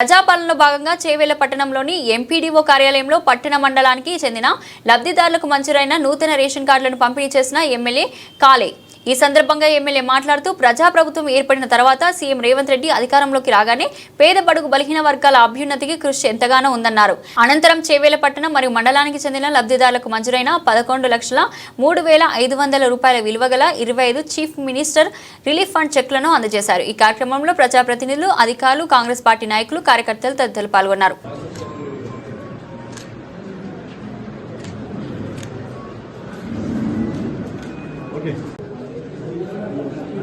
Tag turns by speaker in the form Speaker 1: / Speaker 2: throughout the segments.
Speaker 1: ప్రజాపాలనలో భాగంగా చేవేళ్ళ పట్టణంలోని ఎంపీడీఓ కార్యాలయంలో పట్టణ మండలానికి చెందిన లబ్ధిదారులకు మంజూరైన నూతన రేషన్ కార్డులను పంపిణీ చేసిన ఎమ్మెల్యే కాలే. ఈ సందర్భంగా ఎమ్మెల్యే మాట్లాడుతూ ప్రజాప్రభుత్వం ఏర్పడిన తర్వాత సీఎం రేవంత్ రెడ్డి అధికారంలోకి రాగానే పేద బడుగు బలహీన వర్గాల అభ్యున్నతికి కృషి ఎంతగానో ఉందన్నారు. అనంతరం చేవేల పట్టణం మరియు మండలానికి చెందిన లబ్ధిదారులకు మంజూరైన పదకొండు లక్షల మూడు వేల ఐదు వందల రూపాయల విలువ గల ఇరవై ఐదు చీఫ్ మినిస్టర్ రిలీఫ్ ఫండ్ చెక్లను అందజేశారు. ఈ కార్యక్రమంలో ప్రజాప్రతినిధులు అధికారులు కాంగ్రెస్ పార్టీ నాయకులు కార్యకర్తలు తదితరులు పాల్గొన్నారు.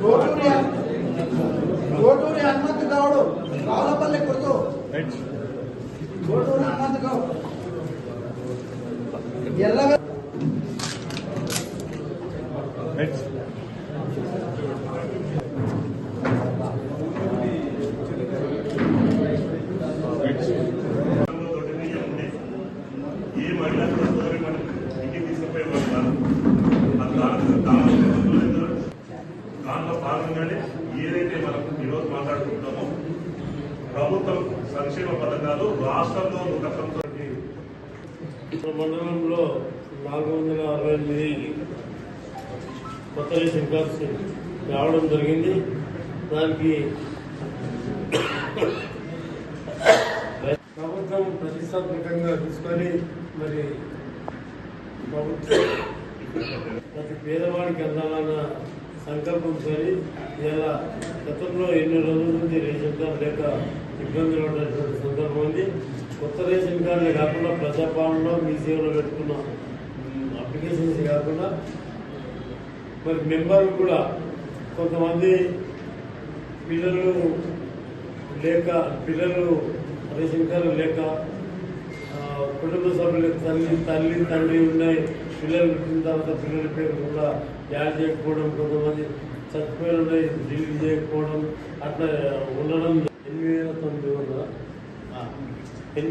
Speaker 2: గోటూరి గోటూరి హనుమంత్ గౌడ్ రావులపల్లి గుర్తు గోటూరి హనుమంత్ గౌడ్ ఎల్లవ
Speaker 3: ఏ మహిళా ఇంటికి తీసుకుపోయి అది దాని దాంట్లో భాగంగానే ఏదైతే మనం ఈరోజు మాట్లాడుకుంటామో ప్రభుత్వం సంక్షేమ పథకాలు రాష్ట్రంలో ఒక
Speaker 4: మండలంలో నాలుగు వందల అరవై ఎనిమిది కొత్త రేషన్ కార్డ్స్ రావడం జరిగింది. దానికి ప్రభుత్వం ప్రతిష్టాత్మకంగా తీసుకొని మరి ప్రభుత్వం ప్రతి పేదవాడికి అందాలన్న సంకల్పంతో ఇలా గతంలో ఎన్ని రోజుల నుంచి రేషన్ కార్డు లేక ఇబ్బందులు ఉన్నటువంటి సందర్భం ఉంది. కొత్త రేషన్ కార్డులే కాకుండా ప్రజాపాలనలో మీ సేవలో పెట్టుకున్న అప్లికేషన్స్ కాకుండా మరి మెంబర్లు కూడా కొంతమంది పిల్లలు లేక పిల్లలు రేషన్ కార్డు లేక కుటుంబ సభ్యులు తల్లి తల్లి తండ్రి ఉన్నాయి పిల్లలు పుట్టిన తర్వాత పిల్లల పేరు కూడా యాడ్ చేయకపోవడం కొంతమంది చచ్చిపోయి ఉన్నాయి డిలీట్ చేయకపోవడం అట్లా ఉండడం ఎనిమిది వేల తొమ్మిది వందల